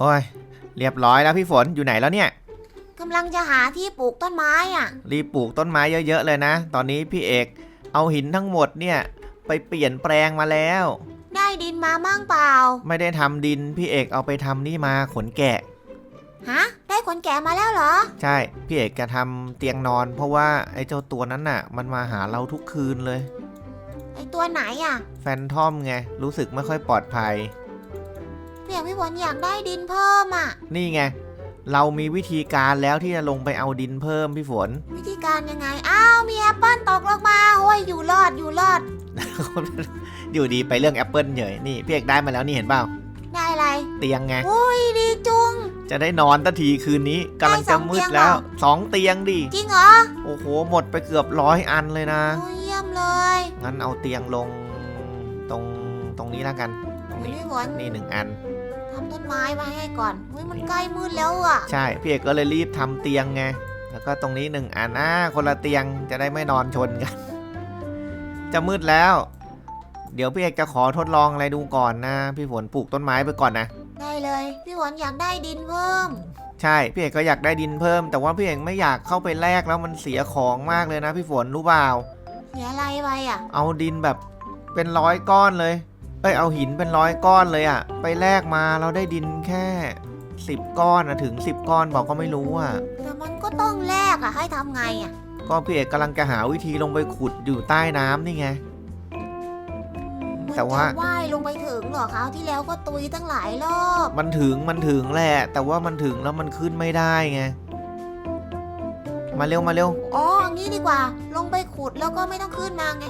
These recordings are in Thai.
โอ้ยเรียบร้อยแล้วพี่ฝนอยู่ไหนแล้วเนี่ยกำลังจะหาที่ปลูกต้นไม้อะ รีบปลูกต้นไม้เยอะๆเลยนะ ตอนนี้พี่เอกเอาหินทั้งหมดเนี่ยไปเปลี่ยนแปลงมาแล้ว ได้ดินมามั่งเปล่า ไม่ได้ทำดินพี่เอกเอาไปทำนี่มาขนแกะ ฮะ ได้ขนแกะมาแล้วเหรอ ใช่ พี่เอกจะทำเตียงนอน เพราะว่าไอ้เจ้าตัวนั้นน่ะ มันมาหาเราทุกคืนเลย ไอตัวไหนอะ แฟนทอมไงรู้สึกไม่ค่อยปลอดภัย เพียงพี่ฝนอยากได้ดินเพิ่มอะ นี่ไง เรามีวิธีการแล้วที่จะลงไปเอาดินเพิ่มพี่ฝน วิธีการยังไง อ้าว มีแอปเปิลตกลงมาโอ้ยอยู่รอดอยู่รอด อยู่ดีไปเรื่องแอปเปิลเฉยนี่พี่เอกได้มาแล้วนี่เห็นเปล่า ได้อะไร เตียงไง อุ้ยดีจุง จะได้นอนทันทีคืนนี้กำลังจะมืดได้แล้วสองเตียงสองเตียงดิ จริงเหรอ โอ้โหหมดไปเกือบร้อยอันเลยนะโอ้ยเยี่ยมเลย งั้นเอาเตียงลงตรงตรงนี้แล้วกัน ตรงเดี๋ยวนี้พี่ฝนนี่หนึ่งอัน ทำต้นไม้มาให้ก่อนอุ้ยมันใกล้มืดแล้วอะ ใช่ พี่เอกก็เลยรีบทำเตียงไง แล้วก็ตรงนี้หนึ่งอันอ่าคนละเตียงจะได้ไม่นอนชนกัน จะมืดแล้ว เดี๋ยวพี่เอกจะขอทดลองอะไรดูก่อนนะ พี่ฝนปลูกต้นไม้ไปก่อนนะ ได้เลย พี่ฝนอยากได้ดินเพิ่ม ใช่ พี่เอกก็อยากได้ดินเพิ่ม แต่ว่าพี่เอกไม่อยากเข้าไปแลกแล้วมันเสียของมากเลยนะ พี่ฝนรู้เปล่า เสียอะไรไปอะ เอาดินแบบเป็นร้อยก้อนเลย เอ้ยเอาหินเป็นร้อยก้อนเลยอะไปแลกมาเราได้ดินแค่สิบก้อนนะถึงสิบก้อนบอกก็ไม่รู้อะแต่มันก็ต้องแลกอะให้ทำไงอะก็พี่เอกกำลังจะหาวิธีลงไปขุดอยู่ใต้น้ำนี่ไงมันแต่ว่าจะว่ายลงไปถึงเหรอคราวที่แล้วก็ตุยตั้งหลายรอบมันถึงมันถึงแหละ แต่ว่ามันถึงแล้วมันขึ้นไม่ได้ไง มาเร็วมาเร็ว อ๋องี้ดีกว่า ลงไปขุดแล้วก็ไม่ต้องขึ้นมาไง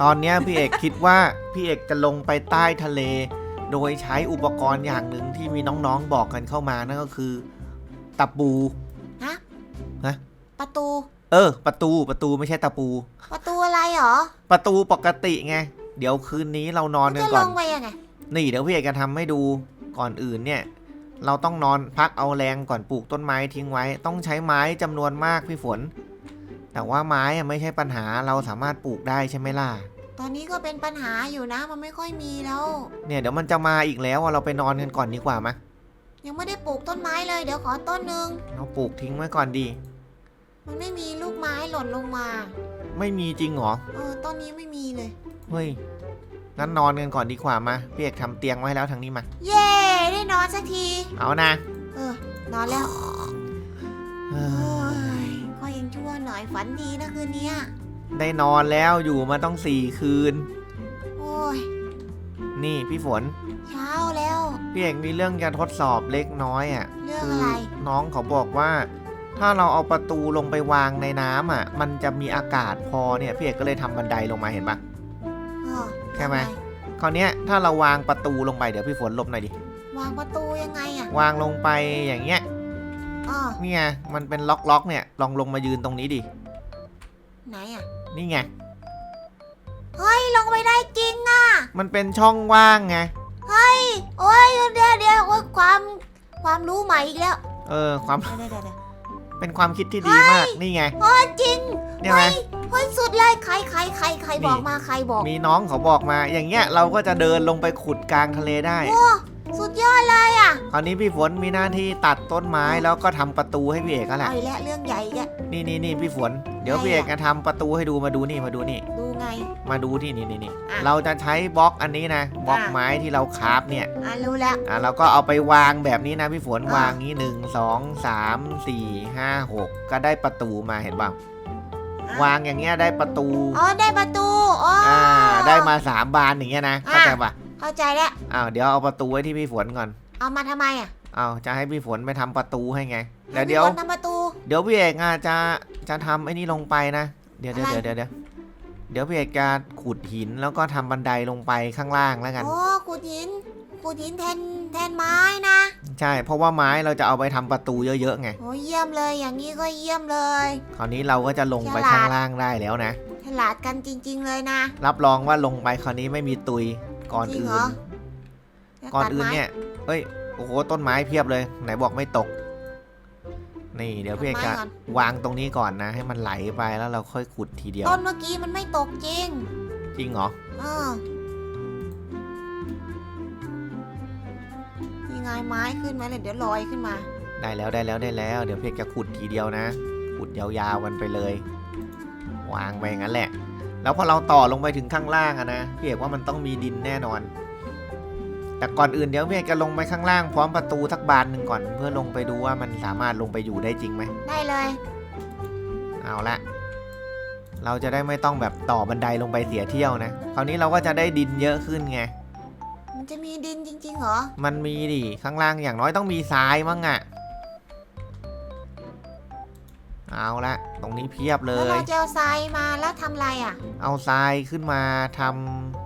ตอนเนี้ยพี่เอกคิดว่าพี่เอกจะลงไปใต้ทะเล โดยใช้อุปกรณ์อย่างหนึ่งที่มีน้องๆบอกกันเข้ามานั่นก็คือ ตะปูฮะฮะประตู เออ ประตูประตูไม่ใช่ตะปู ประตูอะไรเหรอ ประตูปกติไงเดี๋ยวคืนนี้เรานอนกันจะก่ลอน งไปยังไงนี่เดี๋ยวพี่เอกจะทำให้ดูก่อนอื่นเนี่ย เราต้องนอนพักเอาแรงก่อนปลูกต้นไม้ทิ้งไว้ ต้องใช้ไม้จำนวนมากพี่ฝน แต่ว่าไม้อะไม่ใช่ปัญหาเราสามารถปลูกได้ใช่ไหมล่ะ ตอนนี้ก็เป็นปัญหาอยู่นะ มันไม่ค่อยมีแล้ว เนี่ยเดี๋ยวมันจะมาอีกแล้วอะเราไปนอนกันก่อนดีกว่าไหมยังไม่ได้ปลูกต้นไม้เลย เดี๋ยวขอต้นหนึ่งเราปลูกทิ้งไว้ก่อนดี มันไม่มีลูกไม้หล่นลงมา ไม่มีจริงเหรอ เออต้นนี้ไม่มีเลย เฮ้ย งั้นนอนกันก่อนดีกว่ามาพี่เอกทำเตียงไว้ให้แล้วทางนี้มา เย้ได้นอนสักที เอานะ เออนอนแล้ว เอโอ้อยก็ยังชั่ วหน่อยฝันดีนะคืนเนี้ยได้นอนแล้วอยู่มาต้องสี่คืน โอ้ย นี่พี่ฝน เช้าแล้ว พี่เอกมีเรื่องจะทดสอบเล็กน้อยอะเรื่องคือะไร น้องเขาบอกว่า ถ้าเราเอาประตูลงไปวางในน้ำอะ มันจะมีอากาศพอเนี่ยพี่เอกก็เลยทำบันไดลงมาเห็นปะเออใช่ไหม ทำคราวเนี้ยถ้าเราวางประตูลงไปเดี๋ยวพี่ฝนหลบหน่อยดิ วางประตูยังไงอะ วางลงไปอย่างเงี้ย อ๋อนี่ไงมันเป็นล็อกล็อกๆเนี่ยลองลงมายืนตรงนี้ดิไหนอะ นี่ไงเฮ้ยลงไปได้จริงอะ มันเป็นช่องว่างไงโอ้ยเดี๋ยวเดี๋ยวโอ้ยความความรู้ใหม่อีกแล้ว เออความเดี๋ยวเดี๋ยวเดี๋ยวเป็นความคิดที่ดีมากนี่ไงโอ้ยจริงเนี่ยไหมเฮ้ยสุดเลยใครใครใครใครนี่บอกมาใครบอก มีน้องเขาบอกมา อย่างเงี้ยเราก็จะเดินลงไปขุดกลางทะเลได้โอ้ สุดยอดเลยอะคราวนี้พี่ฝนมีหน้าที่ตัดต้นไม้แล้วก็ทำประตูให้พี่เอกก็แหละ เอาอีกแล้วเรื่องใหญ่อีกแล้ว นี่นี่นี่พี่ฝน เดี๋ยวอะไรพี่เอกอะ จะทำประตูให้ดูมาดูนี่มาดูนี่ ดูไง มาดูที่นี่นี่นี่อะเราจะใช้บล็อกอันนี้นะบล็อกอะ ไม้ที่เราคราฟเนี่ยอะรู้แล้ว อะเราก็เอาไปวางแบบนี้นะพี่ฝนอะ วางนี้หนึ่งสองสามสี่ห้าหกก็ได้ประตูมาเห็นป่าววางอย่างเงี้ยได้ประตูอ๋อได้ประตูอ๋ออ อ่าได้มาสามบานอย่างเงี้ยนะเข้าใจปะ เข้าใจแล้ว อ้าวเดี๋ยวเอาประตูไว้ที่พี่ฝนก่อนเอามาทำไมอะอ้าวจะให้พี่ฝนไปทำประตูให้ไงแล้วเดี๋ยว มีคนทำประตู เดี๋ยวพี่เอกอะจะจะทำไอ้นี่ลงไปนะ เดี๋ยวเดี๋ยวอะไรเดี๋ยวเดี๋ยวเดี๋ยวพี่เอกจะขุดหินแล้วก็ทำบันไดลงไปข้างล่างแล้วกัน โอ้ขูดหินขูดหินแทนแทนไม้นะใช่ เพราะว่าไม้เราจะเอาไปทำประตูเยอะๆไงโอ้เยี่ยมเลยอย่างนี้ก็เยี่ยมเลย คราวนี้เราก็จะลงไปฉลาด ข้างล่างได้แล้วนะ ฉลาดกันจริง ๆ เลยนะ รับรองว่าลงไปคราวนี้ไม่มีตุย ก่อนจริงอื่เหรน แล้วก่อนตัดอื่นไม้เนี่ย เอ้ย โอ้โห ต้นไม้เพียบเลย ไหนบอกไม่ตก นี่ เดี๋ยวพี่เอกตัดจะไม้ก่อน วางตรงนี้ก่อนนะ ให้มันไหลไปแล้วเราค่อยขุดทีเดียว ต้นเมื่อกี้มันไม่ตกจริงจริงเหรอ เออนี่ไงไม้ขึ้นมาเลยเดี๋ยวลอยขึ้นมา ได้แล้วได้แล้วได้แล้ว เดี๋ยวพี่เอกจะขุดทีเดียวนะ ขุดยาวๆกันไปเลย วางไปอย่างนั้นแหละ แล้วพอเราต่อลงไปถึงข้างล่างอะนะพี่เอกว่ามันต้องมีดินแน่นอน แต่ก่อนอื่นเดี๋ยวพี่เอกจะลงไปข้างล่างพร้อมประตูทักบานหนึ่งก่อน เพื่อลงไปดูว่ามันสามารถลงไปอยู่ได้จริงไหมได้เลย เอาละเราจะได้ไม่ต้องแบบต่อบันไดลงไปเสียเที่ยวนะ คราวนี้เราก็จะได้ดินเยอะขึ้นไง มันจะมีดินจริงๆเหรอ มันมีดิข้างล่างอย่างน้อยต้องมีทรายมั้งอะ เอาละตรงนี้เพียบเลแล้วย เราจะเอาทรายมาแล้วทำอะไรอะ เอาทรายขึ้นมาท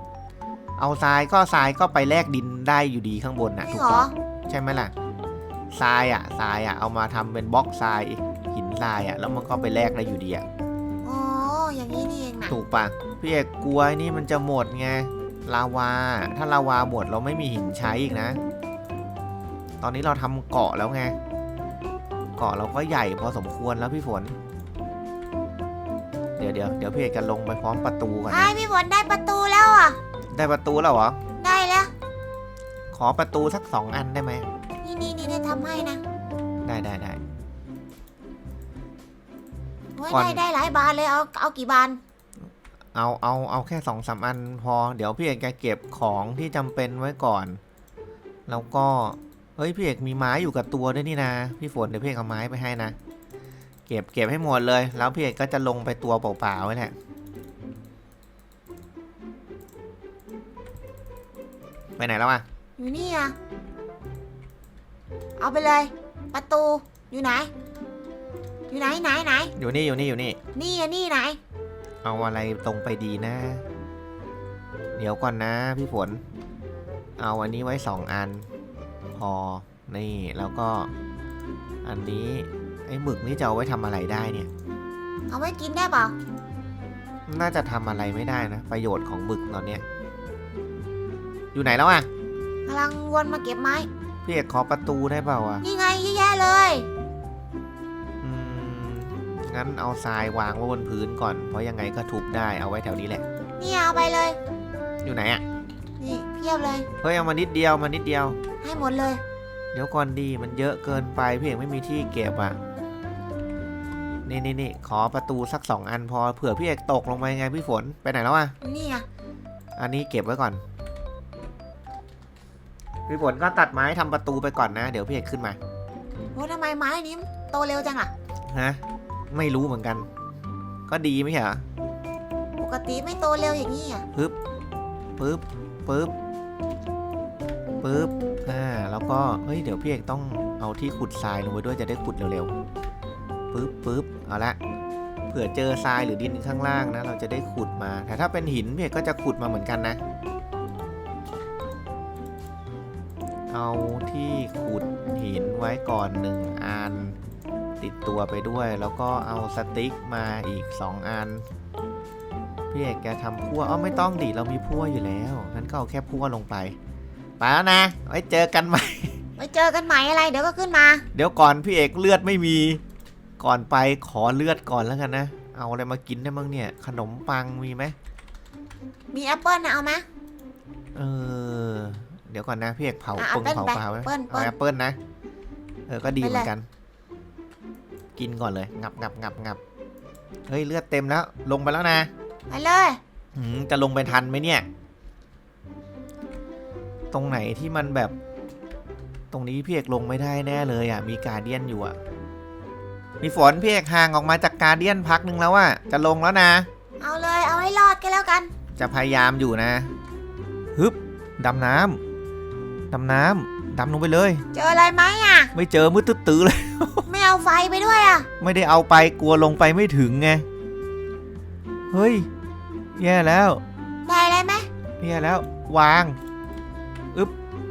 ำเอาทรายก็ทรายก็ไปแลกดินได้อยู่ดีข้างบนจนะริถูงกเหรอต้องใช่ไหมล่ะทรายอะทรายอะเอามาทำเป็นบล็อกทรายหินทรายอะแล้วมันก็ไปแลกได้อยู่ดีอะอ๋อ อย่างนี้นี่เองนะถูกปะพี่เอกกลัวไอ้นี่มันจะหมดไงลาวา ถ้าลาวาหมดเราไม่มีหินใช้อีกนะ ตอนนี้เราทำเกาะแล้วไง เกาะเราก็ใหญ่พอสมควรแล้วพี่ฝน เดี๋ยวเดี๋ยวเดี๋ยวพี่เอกจะลงไปพร้อมประตูก่อนไอ้นะพี่ฝนได้ประตูแล้วอะ ได้ประตูแล้วเหรอ ได้แล้ว ขอประตูสักสองอันได้ไหม นี่นี่นี่ได้ทำให้นะได้ได้ได้ โอ้ยก่อน ได้ได้หลายบานเลยเอาเอากี่บาน เอาเอาเอาแค่สองสามอันพอ เดี๋ยวพี่เอกจะเก็บของที่จำเป็นไว้ก่อน แล้วก็ เฮ้ยพี่เอกมีไม้อยู่กับตัวด้วยนี่นะ พี่ฝนเดี๋ยวพี่เอกเอาไม้ไปให้นะ เก็บเก็บให้หมดเลย แล้วพี่เอกก็จะลงไปตัวเปล่าๆไว้แหละไปไหนแล้วอะอยู่นี่อะ เอาไปเลย ประตูอยู่ไหน อยู่ไหนไหนไหน อยู่นี่อยู่นี่อยู่นี่ นี่อะนี่ไหน เอาอะไรตรงไปดีนะ เดี๋ยวก่อนนะ พี่ฝน เอาอันนี้ไว้สองอัน พอ นี่ แล้วก็ อันนี้ ไอ้หมึกนี่จะเอาไว้ทำอะไรได้เนี่ย เอาไว้กินได้เปล่าน่าจะทำอะไรไม่ได้นะ ประโยชน์ของหมึกตอนเนี้ย อยู่ไหนแล้วอะ กำลังวนมาเก็บไม้ พี่เอกขอประตูได้เปล่าอะ นี่ไงเยอะแยะเลย อืม งั้นเอาทรายวางไว้บนพื้นก่อน เพราะยังไงก็ทุบได้เอาไว้แถวนี้แหละ นี่เอาไปเลย อยู่ไหนอะ นี่เพียบเลย เฮ้ยเอามานิดเดียวมานิดเดียว ให้หมดเลย เดี๋ยวก่อนดีมันเยอะเกินไปพี่เอกไม่มีที่เก็บอะนี่นี่นี่ขอประตูสักสองอันพอเผื่อพี่เอกตกลงไปไงพี่ฝนไปไหนแล้วอะนี่อะอันนี้เก็บไว้ก่อน พี่ฝนก็ตัดไม้ทำประตูไปก่อนนะ เดี๋ยวพี่เอกขึ้นมาโอ้ทำไมไม้นี้มันโตเร็วจังอะฮะไม่รู้เหมือนกัน ก็ดีไม่ใช่เหรอปกติไม่โตเร็วอย่างนี้อะปึ๊บปึ๊บปึ๊บ ปึ๊บอ่าแล้วก็เฮ้ยเดี๋ยวพี่เอกต้องเอาที่ขุดทรายลงไปด้วยจะได้ขุดเร็วๆปึ๊บปึ๊บเอาละเผื่อเจอทรายหรือดินข้างล่างนะ เราจะได้ขุดมาแต่ถ้าเป็นหินพี่เอกก็จะขุดมาเหมือนกันนะ เอาที่ขุดหินไว้ก่อนหนึ่งอันติดตัวไปด้วย แล้วก็เอาสติ๊กมาอีกสองอันพี่เอกแกทำพั่วอ้าไม่ต้องดิเรามีพั่วอยู่แล้วงั้นก็เอาแค่พั่วลงไป ไปแล้วนะไว้เจอกันใหม่ ไว้เจอกันใหม่อะไร เดี๋ยวก็ขึ้นมา เดี๋ยวก่อนพี่เอกเลือดไม่มี ก่อนไปขอเลือดก่อนแล้วกันนะ เอาอะไรมากินได้บ้างเนี่ย ขนมปังมีไหมมีแอปเปิลนะเอาไหมเออ เดี๋ยวก่อนนะพี่เอกเผาอะปงแอปเปิ้ลเผาไปปลาไว้เปิ้ลเอาเปิ้ลแอปเปิลนะ เออ ก็ดีไปเหเลยมือนกัน กินก่อนเลย งับงับงับงับเฮ้ยเลือดเต็มแล้ว ลงไปแล้วนะ ไปเลยหืมจะลงไปทันไหมเนี่ย ตรงไหนที่มันแบบ ตรงนี้พี่เอกลงไม่ได้แน่เลยอะ มีการเดียนอยู่อะ มีฝนพี่เอกห่างออกมาจากการเดียนพักหนึ่งแล้วอะ จะลงแล้วนะ เอาเลยเอาให้รอดกันแล้วกัน จะพยายามอยู่นะ ฮึบดำน้ำดำน้ำดำลงไปเลย เจออะไรไหมอะ ไม่เจอมืดตื้อๆเลย ไม่เอาไฟไปด้วยอะ ไม่ได้เอาไปกลัวลงไปไม่ถึงไง เฮ้ย แย่แล้ว ได้อะไรไหมแย่แล้ว วาง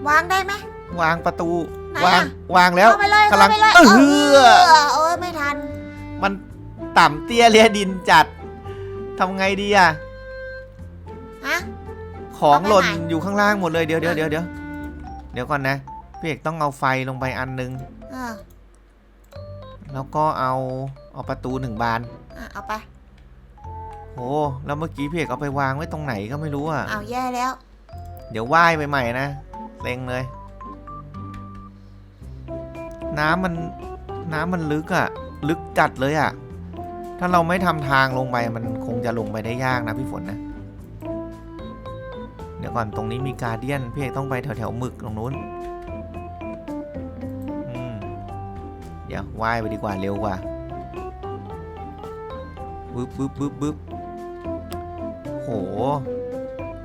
วางได้ไหม วางประตู ไหนวางอะวางแล้วเข้าไปเลยกำลัเข้างไปเลย เออเออเออไม่ทัน มันต่ำเตี้ยเลียดินจัดทำไงดีอะฮะ ของเอาไปหล่นไหน อยู่ข้างล่างหมดเลยเดี๋ยวเดี๋ยวเดี๋ยวเดี๋ยวเดี๋ยวก่อนนะพี่เอกต้องเอาไฟลงไปอันนึง เออแล้วก็เอาเอาประตูหนึ่งบานอะเอาไป โอ้แล้วเมื่อกี้พี่เอกเอาไปวางไว้ตรงไหนก็ไม่รู้อะเอาแย่แล้ว เดี๋ยวว่ายไปใหม่นะ เซ็งเลย น้ำมันน้ำมันลึกอะลึกจัดเลยอะถ้าเราไม่ทำทางลงไปมันคงจะลงไปได้ยากนะพี่ฝนนะเดี๋ยวก่อนตรงนี้มีการเดียนพี่เอกต้องไปแถวแถวหมึกตรงนู้นเดี๋ยวว่ายไปดีกว่าเร็วกว่าบึ๊บบึ๊บบึ๊บบึ๊บโห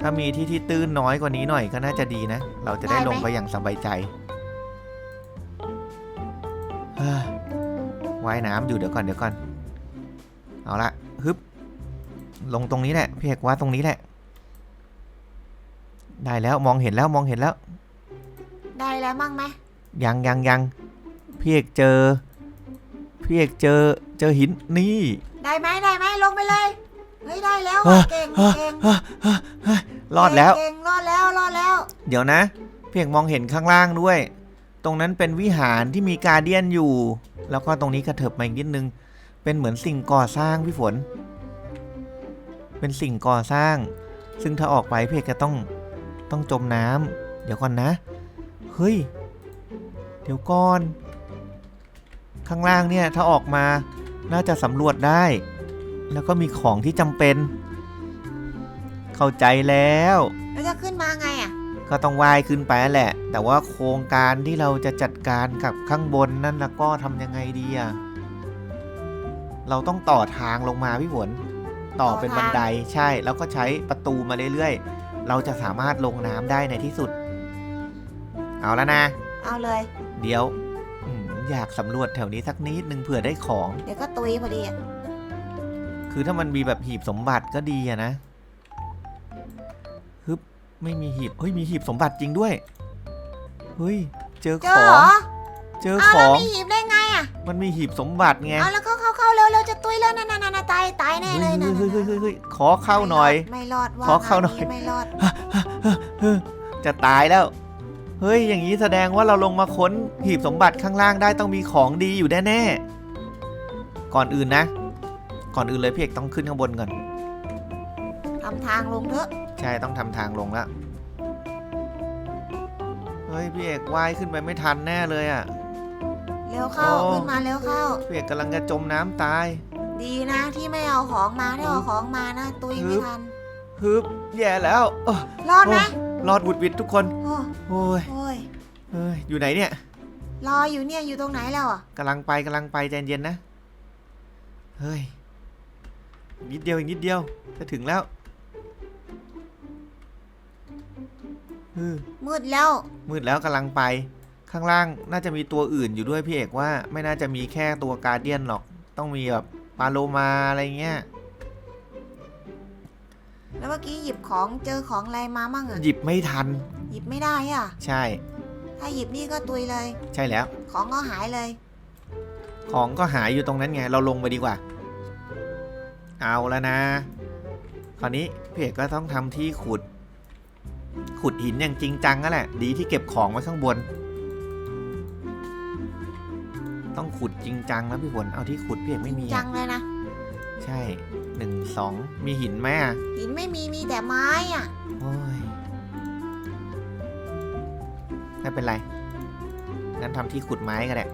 ถ้ามีที่ที่ตื้นน้อยกว่านี้หน่อยก็น่าจะดีนะ เราจะได้ลงไปอย่างสบายใจเฮ้ยว่ายน้ำอยู่เดี๋ยวก่อนเดี๋ยวก่อน เอาละฮึบ ลงตรงนี้แหละพี่เอกว่าตรงนี้แหละ ได้แล้วมองเห็นแล้วมองเห็นแล้ว ได้แล้วมั่งไหมยังยังยังพี่เอกเจอพี่เอกเจอเจอหินนี่ ได้ไหมได้ไหมลงไปเลย เฮ้ยได้แล้วเฮ้ว่ะยเก่งเฮ้ยเก่งเฮ้ยเฮ้ยเฮ้ยรอดแล้ว เก่งรอดแล้วรอดแล้ว เดี๋ยวนะพี่เอกมองเห็นข้างล่างด้วย ตรงนั้นเป็นวิหารที่มีการเดียนอยู่ แล้วก็ตรงนี้กระเถิบมาอีกนิดนึง เป็นเหมือนสิ่งก่อสร้างพี่ฝน เป็นสิ่งก่อสร้าง ซึ่งถ้าออกไปพี่เอกจะต้องต้องจมน้ำเดี๋ยวก่อนนะ เฮ้ย เดี๋ยวก่อน ข้างล่างเนี่ยถ้าออกมาน่าจะสำรวจได้ แล้วก็มีของที่จำเป็น เข้าใจแล้ว แล้วจะขึ้นมาไงอะ ก็ต้องว่ายขึ้นไปนั่นแหละ แต่ว่าโครงการที่เราจะจัดการกับข้างบนนั่นแล้วก็ทำยังไงดีอะเราต้องต่อทางลงมาพี่ฝนต่อเป็นบันไดใช่ แล้วก็ใช้ประตูมาเรื่อยๆ เราจะสามารถลงน้ำได้ในที่สุด เอาแล้วนะ เอาเลย เดี๋ยวอืมอยากสำรวจแถวนี้สักนิดนึงเผื่อได้ของ เดี๋ยวก็ตุยพอดีอะ คือถ้ามันมีแบบหีบสมบัติก็ดีอะนะฮึบไม่มีหีบเฮ้ยมีหีบสมบัติจริงด้วยเฮ้ยเจอเจขออเหรงอเจอเอาขแล้วองมีหีบได้ไงอะมันมีหีบสมบัติไงเอาแล้วเข้าเข้าเข้าเร็วเร็วจะตุยแล้วนั่นนั่นนั่นตายตายแน่เลยนะเฮ้ยเฮ้ยเฮ้ยเฮ้ยขอเข้าหน่อย ไม่รอดว่าขอเข้าหน่อย ไม่รอด จะตายแล้ว เฮ้ย อย่างนี้แสดงว่าเราลงมาค้นหีบสมบัติข้างล่างได้ต้องมีของดีอยู่แน่ๆ ก่อนอื่นนะ ก่อนอื่นเลยพี่เอกต้องขึ้นข้างบนก่อน ทำทางลงเถอะ ใช่ต้องทำทางลงแล้ว เฮ้ยพี่เอกว่ายขึ้นไปไม่ทันแน่เลยอะ่ะ เร็วเข้า โอ้ ขึ้นมาเร็วเข้า พี่เอกกำลังจะจมน้ำตาย ดีนะที่ไม่เอาของมาถ้าเอาของมานะ ตุยฮึไม่บทัน ฮึบแย่แล้วเอ้อรอดไหมรอดหวุดหวิดทุกคน โอ้โอ้ยโอ้ยเฮ้ยอยู่ไหนเนี่ยรออยู่เนี่ยอยู่ตรงไหนแล้วอะกำลังไปกำลังไปใจเย็นนะ เฮ้ยอีก นิดเดียวอีกนิดเดียว จะถึงแล้วเออมืดแล้ว มืดแล้วกำลังไป ข้างล่างน่าจะมีตัวอื่นอยู่ด้วยพี่เอกว่า ไม่น่าจะมีแค่ตัวการเดียนหรอก ต้องมีแบบปลาโลมาอะไรเงี้ย แล้วเมื่อกี้หยิบของเจอของอะไรมามั่งอะหยิบไม่ทัน หยิบไม่ได้อะใช่ ถ้าหยิบนี่ก็ตุยเลย ใช่แล้ว ของก็หายเลย ของก็หายอยู่ตรงนั้นไง เราลงไปดีกว่า เอาแล้วนะ คราวนี้พี่เอกก็ต้องทำที่ขุด ขุดหินอย่างจริงจังนั่นแหละ ดีที่เก็บของไว้ข้างบน ต้องขุดจริงจังนะพี่ฝนเอาที่ขุดพี่เอกไม่มีจัอะงเลยนะ ใช่หนึ่งสองมีหินไหมอะหินไม่มีมีแต่ไม้อะโอ้ยไม่เป็นไร งั้นทำที่ขุดไม้ก็ได้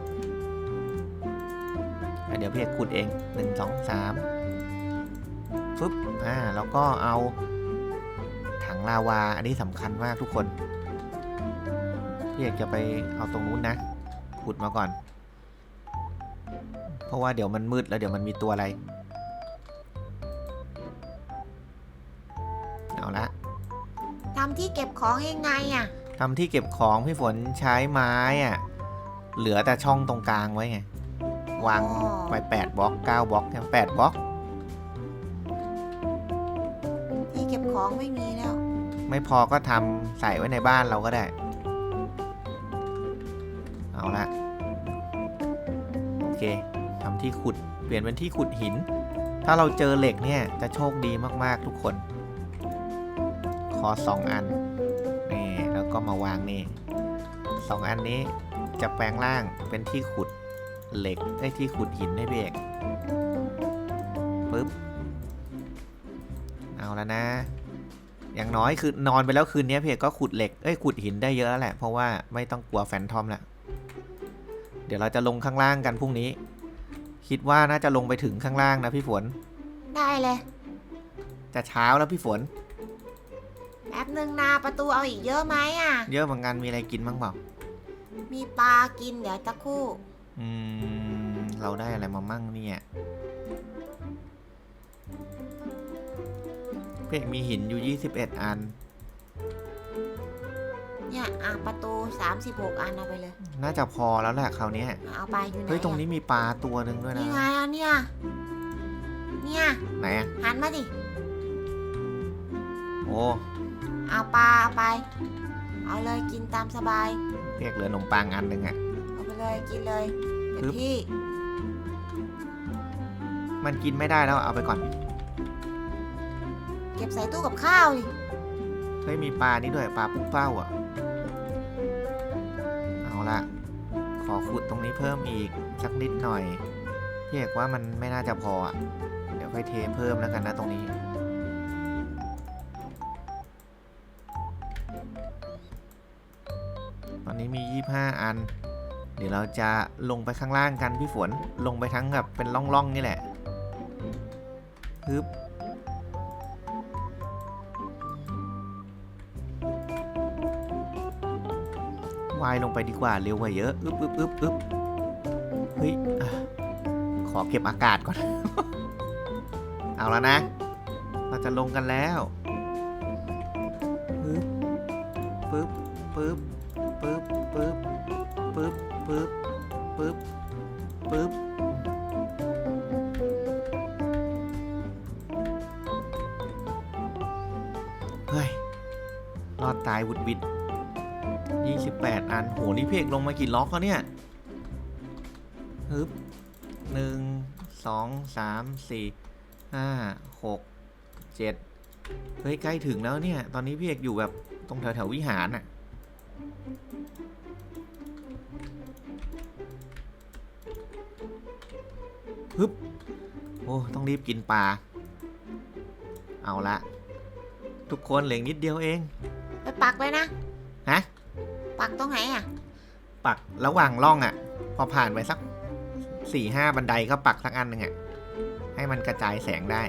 อะเดี๋ยวพี่เอกขุดเองหนึ่งสองสามฟึบ อ่าแล้วก็เอาถังลาวา อันนี้สำคัญมากทุกคนพี่เอกจะไปเอาตรงนู้นนะขุดมาก่อน เพราะว่าเดี๋ยวมันมืดแล้วเดี๋ยวมันมีตัวอะไร เอาละทำที่เก็บของยังไงอะทำที่เก็บของพี่ฝนใช้ไม้อะเหลือแต่ช่องตรงกลางไว้ไง วางอ๋อไปแปดบล็อกเก้าบล็อกยังแปดบล็อก ของไม่มีแล้ว ไม่พอก็ทำใส่ไว้ในบ้านเราก็ได้ เอาละโอเคทำที่ขุดเปลี่ยนเป็นที่ขุดหิน ถ้าเราเจอเหล็กเนี่ยจะโชคดีมากๆทุกคน ขอสองอันนี่แล้วก็มาวางนี่สองอันนี้จะแปลงร่างเป็นที่ขุดเหล็กได้ที่ขุดหินให้พี่เอกปึ๊บ เอาแล้วนะ อย่างน้อยคือนอนไปแล้วคืนนี้พี่เอกก็ขุดเหล็กเอ้ยขุดหินได้เยอะแล้วแหละ เพราะว่าไม่ต้องกลัวแฟนทอมละเดี๋ยวเราจะลงข้างล่างกันพรุ่งนี้ คิดว่าน่าจะลงไปถึงข้างล่างนะพี่ฝน ได้เลย จะเช้าแล้วพี่ฝน แป๊บหนึ่งนาประตูเอาอีกเยอะไหมอะ เยอะเหมือนกันมีอะไรกินบ้างเปล่า มีปลากินเดี๋ยวจะครู่ อืม เราได้อะไรมามั่งเนี่ย กมีหินอยู่ 21 อัน เนี่ยอะประตู 36 อันเอาไปเลย น่าจะพอแล้วแหละคราวเนี้ยเอาไปอยู่ไหนเฮ้ย ตรงอะนี้มีปลาตัวหนึ่งด้วยนะ นี่ไงอะเนี่ย เนี่ย ไหนอะหันมาดิ โอ้เอาปลาเอาไป เอาเลยกินตามสบายเพียกเหลือขนมปังอันหนึ่งอะเอาไปเลยกินเลยเดี๋ยปึ๊วบพี่ มันกินไม่ได้แล้วเอาไปก่อน เก็บใส่ตู้กับข้าวดิเฮ้ยมีปลานี่ด้วยปลาปุ๊กเป้าอะ เอาละขอขุดตรงนี้เพิ่มอีกสักนิดหน่อยพี่เอกว่ามันไม่น่าจะพออะ เดี๋ยวค่อยเทเพิ่มแล้วกันนะตรงนี้ ตอนนี้มี 25 อัน เดี๋ยวเราจะลงไปข้างล่างกันพี่ฝนลงไปทั้งแบบเป็นล่องๆนี่แหละฮึบ วายลงไปดีกว่าเร็วกว่าเยอะอึ๊บอึ๊บอึ๊บอึ๊บเฮ้ยขอเก็บอากาศก่อน เอาแล้วนะ เราจะลงกันแล้วปึ๊บปึ๊บปึ๊บ โหนี่เพกลงมากี่ล็อกแล้วเนี่ยฮึบหนึ่งสองสามสี่ห้าหกเจ็ดเฮ้ย ใกล้ถึงแล้วเนี่ย ตอนนี้พี่เอกอยู่แบบตรงแถวแถวๆวิหารน่ะฮึบ โอ้ ต้องรีบกินปลา เอาละ ทุกคนเหลืออกนิดเดียวเอง ไปปักเลยนะ ฮะ ปักตรงไหนอะ ปักระหว่างร่องอะ่ะ พอผ่านไปสักสี่ห้าบันไดก็ปักสักอันหนึ่งอะ่ะ ให้มันกระจายแสงได้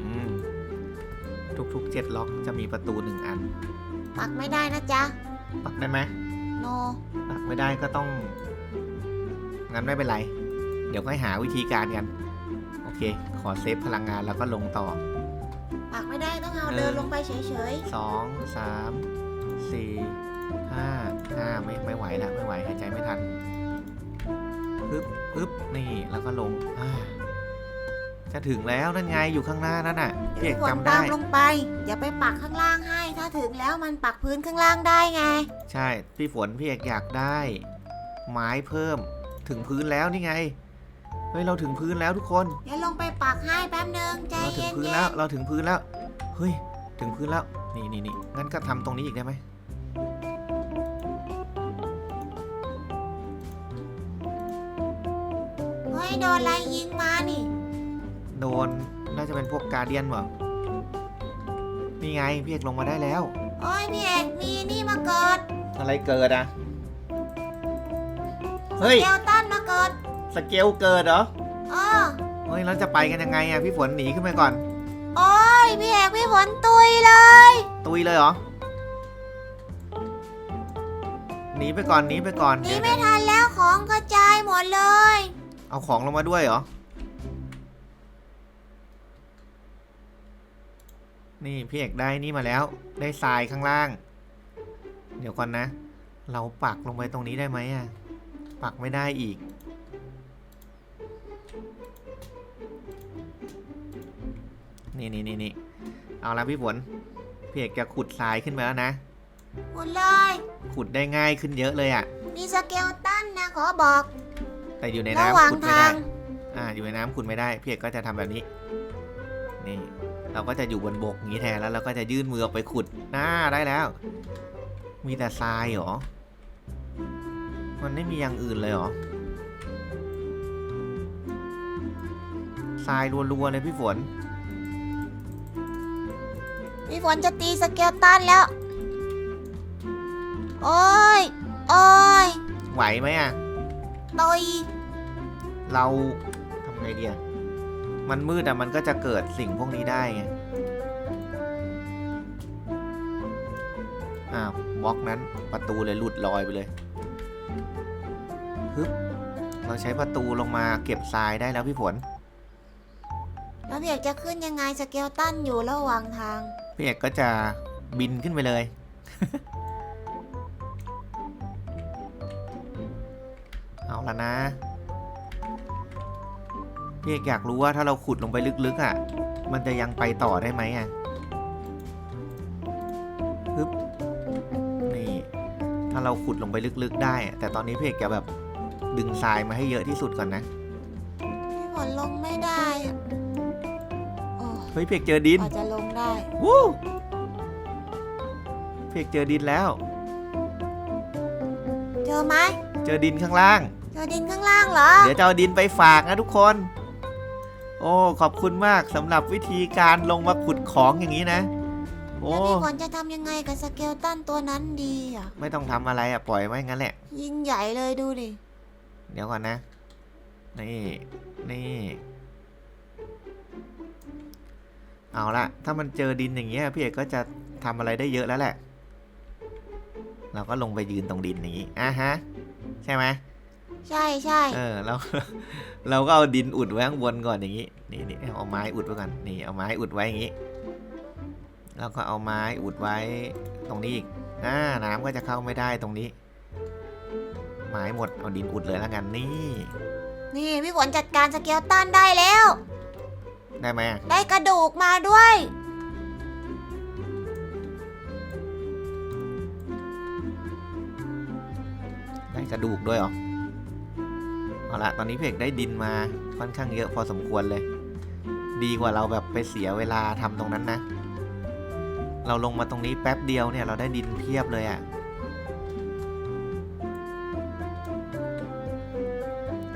อืม ทุกๆเจ็ดล็อกจะมีประตูหนึ่งอัน ปักไม่ได้นะจ๊ะ ปักได้ไหม โน ปักไม่ได้ก็ต้อง งั้นไม่เป็นไร เดี๋ยวค่อยหาวิธีการกัน โอเคขอเซฟพลังงานแล้วก็ลงต่อ ปักไม่ได้ต้องเอาเออเดินลงไปเฉยสองสามสี่ห้าห้าไม่ไม่ไหวแล้วไม่ไหวหายใจไม่ทันปึ๊บปึ๊บนี่แล้วก็ลงอ่าจะถึงแล้วนั่นไงอยู่ข้างหน้านั่นน่ะๆพี่เอกฝนจำตาได้ มลงไป อย่าไปปักข้างล่างให้ ถ้าถึงแล้วมันปักพื้นข้างล่างได้ไง ใช่ พี่ฝนพี่เอกอยากได้ ไม้เพิ่มถึงพื้นแล้วนี่ไง เฮ้ยเราถึงพื้นแล้วทุกคนเดี๋ยวลงไปปักให้แป๊บนึงใจเราถึเย็งนพื้นแล้วเราถึงพื้นแล้วเฮ้ยถึงพื้นแล้วนี่นี่นี่งั้นก็ทำตรงนี้อีกได้ไหมๆเฮ้ยโดนอะไรยิงมานี่ โดนน่าจะเป็นพวกการเดียนหวังนี่ไงพี่เอกลงมาได้แล้ว โอ้ยพี่เอกมีนี่มาเกิดอะไรเกิดอะเฮ้ย เกลตันมาเกิด สเกลเกิดเหรอเออเฮ้ยแล้วจะไปกันยังไงอะพี่ฝนหนีขึ้นไปก่อน โอ้ยพี่เอกพี่ฝนตุยเลย ตุยเลยเหรอหนีไปก่อนหนีไปก่อนหนีเดี๋ยวไม่ทันแล้วของกระจายหมดเลย เอาของลงมาด้วยเหรอ นี่พี่เอกได้นี่มาแล้ว ได้ทรายข้างล่าง เดี๋ยวก่อนนะ เราปักลงไปตรงนี้ได้ไหมอะปักไม่ได้อีก นี่นี่นี่นี่เอาละพี่ฝนพี่เอกจะขุดทรายขึ้นมาแล้วนะหมดเลย ขุดได้ง่ายขึ้นเยอะเลยอะ่ะ มีสเกลตันนะขอบอก แต่อยู่ในระน้ำหว่างขุดไม่ได้ทางอ่า อยู่ในน้ำขุดไม่ได้พี่เอกก็จะทำแบบนี้ นี่ เราก็จะอยู่บนบกอย่างนี้แทนแล้วเราก็จะยื่นมือออกไปขุดน่าได้แล้ว มีแต่ทรายเหรอ มันไม่มีอย่างอื่นเลยเหรอ ทรายรัวๆเลยพี่ฝน พี่ฝนจะตีสเกลตันแล้ว โอ้ย โอ้ยไหวไหมอะ ต่อยเราทำไงดีอะมันมืดอะมันก็จะเกิดสิ่งพวกนี้ได้ไง อ้าวบล็อกนั้นประตูเลยหลุดลอยไปเลยฮึบเราใช้ประตูลงมาเก็บทรายได้แล้วพี่ฝน แล้วพี่เอกจะขึ้นยังไงสเกลตันอยู่ระหว่างทาง พี่เอกก็จะบินขึ้นไปเลย เอาละนะพี่เอกอยากรู้ว่าถ้าเราขุดลงไปลึกๆอะ มันจะยังไปต่อได้ไหมอะฮึบนี่ถ้าเราขุดลงไปลึกๆได้อะแต่ตอนนี้พี่เอกจะแบบดึงทรายมาให้เยอะที่สุดก่อนนะพี่ฝนลงไม่ได้อะโอ้เฮ้ยพี่เอกเจอดิน อาจจะลง ได้วู้พี่เอกเจอดินแล้ว เจอไหมเจอดินข้างล่าง เจอดินข้างล่างเหรอ เดี๋ยวจะเอาดินไปฝากนะทุกคน โอ้ขอบคุณมากสำหรับวิธีการลงมาขุดของอย่างนี้นะ โอ้แล้วพี่ฝนจะทำยังไงกับสเกลตันตัวนั้นดีอะ ไม่ต้องทำอะไรอะปล่อยไว้งั้นแหละ ยิ่งใหญ่เลยดูดิ เดี๋ยวก่อนนะ นี่ นี่ เอาละถ้ามันเจอดินอย่างเงี้ยพี่เอกก็จะทำอะไรได้เยอะแล้วแหละ เราก็ลงไปยืนตรงดินอย่างงี้อะฮะ ใช่ไหมใช่ใช่เออแล้วเราก็เอาดินอุดไว้ข้างบนก่อนอย่างนี้ นี่นี่เอาไม้อุดไว้ก่อนนี่เอาไม้อุดไว้อย่างนี้แล้วก็เอาไม้อุดไว้ตรงนี้อีกอ่าน้ำก็จะเข้าไม่ได้ตรงนี้ ไม้หมดเอาดินอุดเลยแล้วกันนี่ นี่พี่ฝนจัดการสเกลตันได้แล้ว ได้ไหมอะได้กระดูกมาด้วย ได้กระดูกด้วยเหรอ เอาละตอนนี้เพกได้ดินมาค่อนข้างเยอะพอสมควรเลย ดีกว่าเราแบบไปเสียเวลาทำตรงนั้นนะ เราลงมาตรงนี้แป๊บเดียวเนี่ยเราได้ดินเพียบเลยอะ่ะ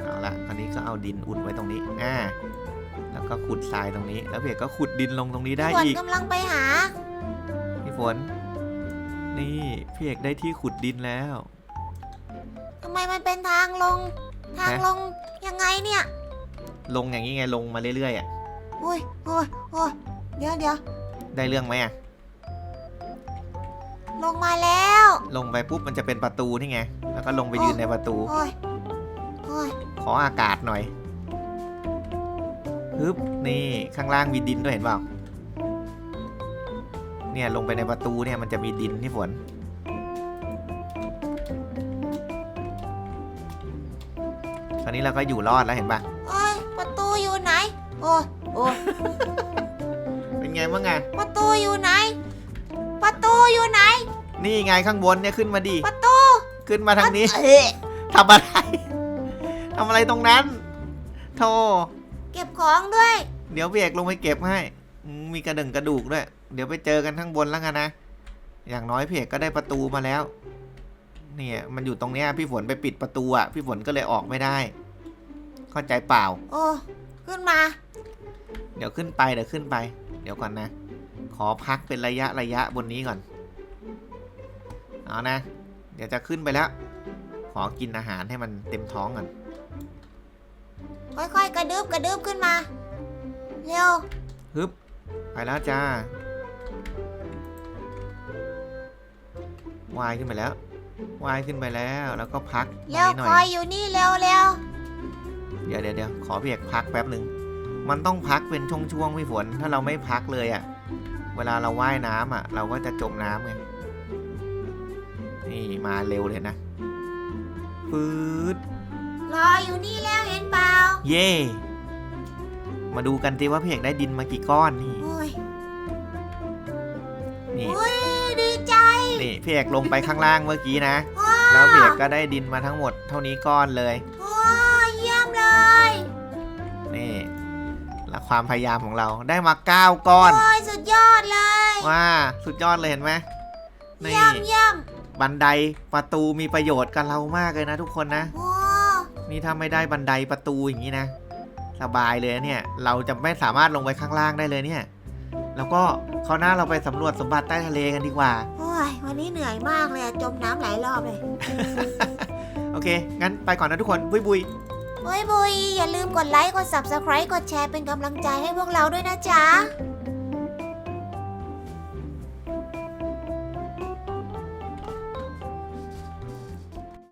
เอาละคราวนี้ก็เอาดินอุดไว้ตรงนี้ อ่า แล้วก็ขุดทรายตรงนี้ แล้วเพกก็ขุดดินลงตรงนี้ได้พี่ฝนอีกกำลังไปหา พี่ฝน นี่พี่เอกได้ที่ขุดดินแล้ว ทำไมมันเป็นทางลง ทางฮะลงยังไงเนี่ย ลงอย่างนี้ไงลงมาเรื่อยๆอะอุ้ยโอ้ยโอ้ยเดี๋ยวเดี๋ยวได้เรื่องไหมอะลงมาแล้ว ลงไปปุ๊บมันจะเป็นประตูนี่ไง แล้วก็ลงไปยืนในประตู โอ้ยโอ้ยขออากาศหน่อย ฮึบนี่ข้างล่างมีดินด้วยเห็นเปล่าเนี่ยลงไปในประตูเนี่ยมันจะมีดินที่ฝนตอนนี้เราก็อยู่รอดแล้วเห็นปะโอ้ยประตูอยู่ไหน โอ้ยโอ้ยเป็นไงบ้างไงประตูอยู่ไหน ประตูอยู่ไหน นี่ไงข้างบนเนี่ยขึ้นมาดิประตู ขึ้นมาทางนี้เอ๊ะทำอะไรทำอะไรตรงนั้นโธ่ เก็บของด้วย เดี๋ยวเบรกลงไปเก็บให้อืมมีกระดึงกระดูกด้วย เดี๋ยวไปเจอกันข้างบนแล้วกันนะ อย่างน้อยเพกก็ได้ประตูมาแล้ว เนี่ยมันอยู่ตรงเนี้ยพี่ฝนไปปิดประตูอะ พี่ฝนก็เลยออกไม่ได้ เข้าใจเปล่า โอ้ขึ้นมา เดี๋ยวขึ้นไปเดี๋ยวขึ้นไป เดี๋ยวก่อนนะ ขอพักเป็นระยะระยะบนนี้ก่อน เอานะ เดี๋ยวจะขึ้นไปแล้ว ขอกินอาหารให้มันเต็มท้องก่อน ค่อยๆ กระดึบกระดึบขึ้นมา เร็ว ฮึบไปแล้วจ้าวายขึ้นไปแล้ววายขึ้นไปแล้วแล้วก็พักเร็วนิดหน่คอยอยู่นี่เร็วเร็วเดี๋ยวเดี๋ยวเดี๋ยวขอเพียกพักแป๊บหนึ่งมันต้องพักเป็นช่วงๆพี่ฝนถ้าเราไม่พักเลยอะ่ะ เวลาเราว่ายน้ำอะ เราก็จะจมน้ำไงนี่มาเร็วเลยนะฟืด รออยู่นี่แล้วเห็นเปล่าเย่มาดูกันสิว่าพี่เอกได้ดินมากี่ก้อนนี่ โอ้ยนี่ อุ้ยดีใจนี่พี่เอกลงไปข้างล่างเมื่อกี้นะ ว้าแล้วพี่เอกก็ได้ดินมาทั้งหมดเท่านี้ก้อนเลย โอ้ยเยี่ยมเลยนี่ และความพยายามของเราได้มาเก้าก้อน โอ้ยสุดยอดเลยว้า สุดยอดเลยเห็นไหมนี่ เยี่ยมเยี่ยมบันไดประตูมีประโยชน์กับเรามากเลยนะทุกคนนะ โอ้ นี่ถ้าไม่ได้บันไดประตูอย่างนี้นะ สบายเลยนะเนี่ย เราจะไม่สามารถลงไปข้างล่างได้เลยเนี่ย แล้วก็เขาวหน้าเราไปสำรวจสมบัติใต้ทะเลกันดีกว่า โอ้ย วันนี้เหนื่อยมากเลยอะจมน้ำหลายรอบเลย โอเค งั้นไปก่อนนะทุกคน บุยบุยบุยบุยอย่าลืมกดไลค์ กด subscribe กดแชร์เป็นกำลังใจให้พวกเราด้วยนะจ๊ะ